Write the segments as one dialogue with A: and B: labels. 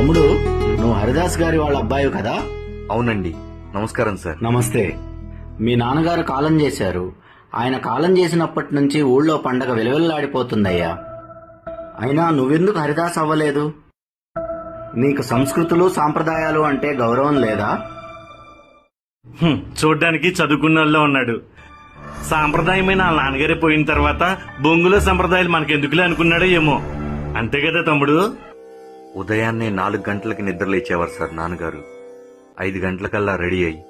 A: తమ్ముడు నువ్వు హరిదాస్ గారి వాళ్ళ అబ్బాయి కదా?
B: అవునండి. నమస్కారం సార్.
A: నమస్తే. మీ నాన్నగారు కాలం చేశారు. ఆయన కాలం చేసినప్పటి నుంచి ఊళ్ళో పండగ విలువెల్లాడిపోతుందయ్యా. అయినా నువ్వెందుకు హరిదాస్ అవ్వలేదు? నీకు సంస్కృతులు సాంప్రదాయాలు అంటే గౌరవం లేదా?
C: హ్మ్, చూడ్డానికి చదువుకున్న వాళ్ళలో ఉన్నాడు. సాంప్రదాయమైన వాళ్ళ నాన్నగారే పోయిన తర్వాత బొంగులో సంప్రదాయాలు మనకెందుకులే అనుకున్నాడో ఏమో. అంతే కదా తమ్ముడు?
B: ఉదయాన్నే నాలుగు గంటలకి నిద్ర లేచేవారు సార్ నాన్నగారు. ఐదు గంటలకల్లా రెడీ అయి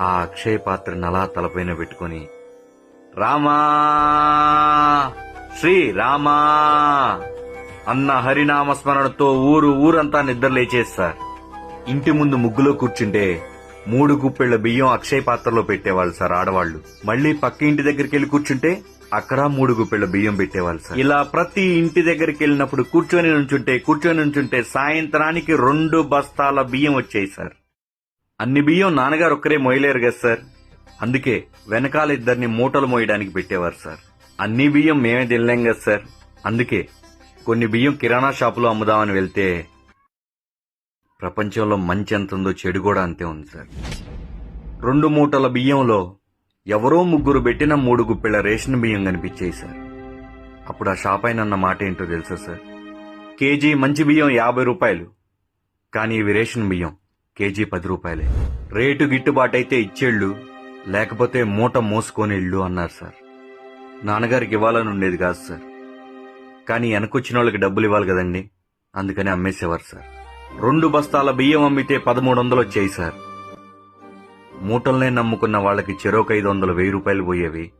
B: ఆ అక్షయ పాత్రను అలా తలపైన పెట్టుకొని రామా! శ్రీ రామా! అన్న హరినామ స్మరణతో ఊరు ఊరంతా నిద్రలేచేది సార్. ఇంటి ముందు ముగ్గులో కూర్చుంటే మూడు గుప్పెళ్ళ బియ్యం అక్షయ పాత్రలో పెట్టేవాళ్ళు సార్ ఆడవాళ్ళు మళ్ళీ పక్క ఇంటి దగ్గరికి వెళ్ళి కూర్చుంటే అక్కడ మూడు గుప్పెళ్ళ బియ్యం పెట్టేవాళ్ళు సార్. ఇలా ప్రతి ఇంటి దగ్గరికి వెళ్ళినప్పుడు కూర్చొని నుంచుంటే కూర్చొని నుంచుంటే సాయంత్రానికి రెండు బస్తాల బియ్యం వచ్చాయి సార్. అన్ని బియ్యం నాన్నగారు ఒక్కరే మోయలేరు కదా సార్. అందుకే వెనకాల ఇద్దరిని మూటలు మోయడానికి పెట్టేవారు సార్. అన్ని బియ్యం మేమే తినలేం కదా సార్. అందుకే కొన్ని బియ్యం కిరాణా షాపులో అమ్ముదామని వెళ్తే ప్రపంచంలో మంచి ఎంత ఉందో చెడు కూడా అంతే ఉంది సార్. రెండు మూటల బియ్యంలో ఎవరో ముగ్గురు పెట్టిన మూడు గుప్పెళ్ళ రేషన్ బియ్యం కనిపించాయి సార్. అప్పుడు ఆ షాప్ అయిన అన్న మాట ఏంటో తెలుసా సార్? కేజీ మంచి బియ్యం యాభై రూపాయలు. కానీ ఇవి రేషన్ బియ్యం కేజీ పది రూపాయలే. రేటు గిట్టుబాటు అయితే ఇచ్చేళ్ళు లేకపోతే మూట మోసుకొని ఇళ్ళు అన్నారు సార్. నాన్నగారికి ఇవ్వాలని ఉండేది కాదు సార్. కానీ వెనకొచ్చిన వాళ్ళకి డబ్బులు ఇవ్వాలి కదండి. అందుకని అమ్మేసేవారు సార్. రెండు బస్తాల బియ్యం అమ్మితే పదమూడు వందలు వచ్చాయి సార్. మూటల్నే నమ్ముకున్న వాళ్ళకి చెరోక ఐదు వందలు వెయ్యి రూపాయలు పోయేవి.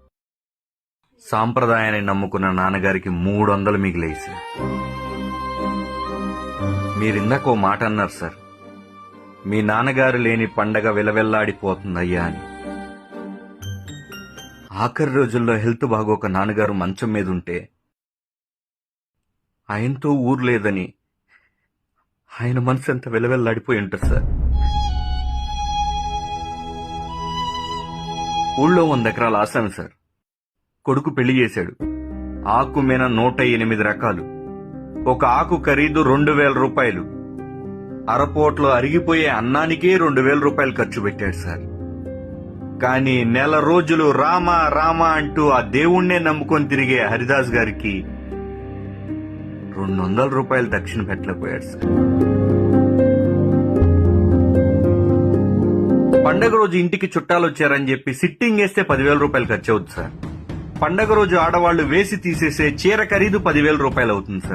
B: సాంప్రదాయాన్ని నమ్ముకున్న నాన్నగారికి మూడు వందలు మిగిలేయి సార్. మీరిందాక ఓ మాట అన్నారు సార్. మీ నాన్నగారు లేని పండగ విలవెల్లాడిపోతుందయ్యా అని. ఆఖరి రోజుల్లో హెల్త్ బాగోక నాన్నగారు మంచం మీద ఉంటే ఆయనతో ఊరు లేదని ఆయన మనసు ఎంత వెలవెల్లాడిపోయి ఉంటారు సార్? ఊళ్ళో వంద ఎకరాల ఆశాను సార్. కొడుకు పెళ్ళి చేశాడు. ఆకు మీద నూట ఎనిమిది రకాలు. ఒక ఆకు ఖరీదు రెండు వేల రూపాయలు. అరపోట్లో అరిగిపోయే అన్నానికే రెండు వేల రూపాయలు ఖర్చు పెట్టాడు సార్. కానీ నెల రోజులు రామ రామ అంటూ ఆ దేవుణ్ణే నమ్ముకొని తిరిగే హరిదాస్ గారికి రెండు వందల రూపాయలు దక్షిణ పెట్టలేకపోయాడు సార్. పండగ రోజు ఇంటికి చుట్టాలు వచ్చారని చెప్పి సిట్టింగ్ వేస్తే పదివేల రూపాయలు ఖర్చు అవుతుంది సార్. పండగ రోజు ఆడవాళ్ళు వేసి తీసేసే చీర ఖరీదు పదివేల రూపాయలు అవుతుంది సార్.